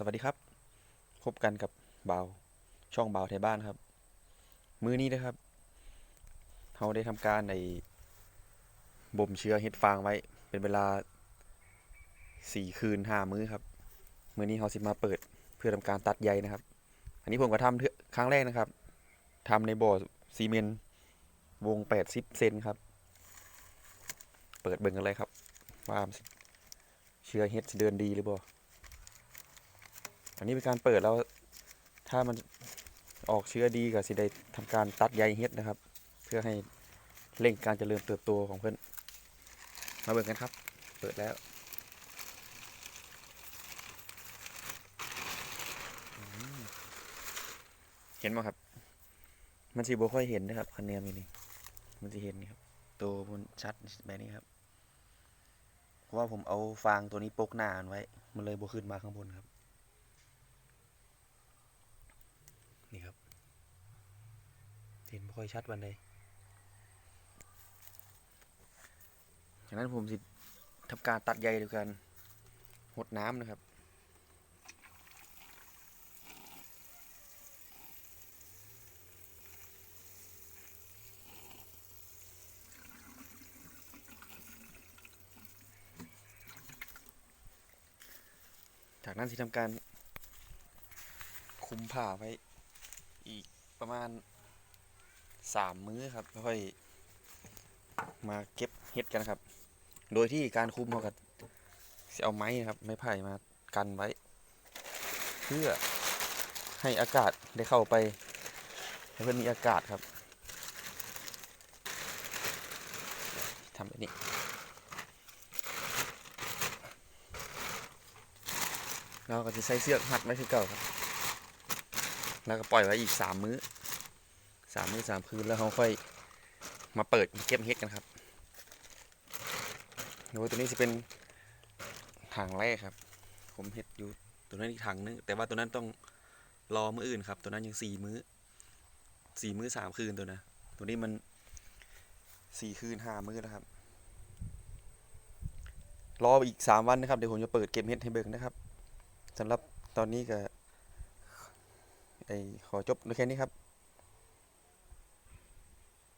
สวัสดีครับ พบกันกับบ่าวช่องบ่าวไทยบ้านครับ มื้อนี้นะครับเราได้ทำการในบ่มเชื้อเห็ดฟางไว้ เป็นเวลาสี่คืนห้ามื้อครับ มื้อนี้เราสิมาเปิดเพื่อทำการตัดใยนะครับ อันนี้ผมก็ทำเครั้งแรกนะครับทำในบ่อซีเมนต์วงแปดสิบเซนครับ เปิดเบิ่งกันเลยครับว่าเชื้อเห็ดเดินดีหรือเปล่า อันนี้เป็นการเปิดแล้ว ถ้ามันออกเชื้อดีก็สิได้ทำการตัดใยเห็ดนะครับ เพื่อให้เร่งการเจริญเติบโตของเพื่อนมาเบิ่งกันครับ เปิดแล้วเห็นไหมครับ มันสิบ่ค่อยเห็นนะครับคะแนนนี่ มันสิเห็นนี่ครับ ตัวมันชัดแบบนี้ครับ เพราะว่าผมเอาฟางตัวนี้ปกหน้ามันไว้ มันเลยบ่ขึ้นมาข้างบนครับ นี่ครับ เห็นไม่ค่อยชัดวันใดจากนั้นผมสิทำการตัดใยด้วยกันหดน้ำนะครับจากนั้นสิทำการคุมผ้าไว้อีกประมาณ สามมื้อครับค่อยมาเก็บเห็ดกันครับ โดยที่การคุมเราก็จะเอาไม้นะครับไม้ไผ่มากันไว้ เพื่อให้อากาศได้เข้าไปให้เพื่อนมีอากาศครับทำแบบนี้เราก็จะใช้เสือกหัดไว้คือเก่าครับ แล้วก็ปล่อยไว้อีกสามมื้อ สามมือสามคืนแล้วเขาค่อยมาเปิดเก็บเห็ดกันครับโดยตัวนี้จะเป็นถังแรกครับ ผมเห็ดอยู่ตัวนั้นอีกถังนึงแต่ว่าตัวนั้นต้องรอมื้ออื่นครับ ตัวนั้นยังสี่มื้อสี่มื้อสามคืนตัวนะตัวนี้มันสี่คืนห้ามื้อแล้วครับ รออีกสามวันนะครับเดี๋ยวผมจะเปิดเก็บเห็ดให้เบิ่งนะครับสำหรับตอนนี้ก็ไอขอจบแค่นี้ครับ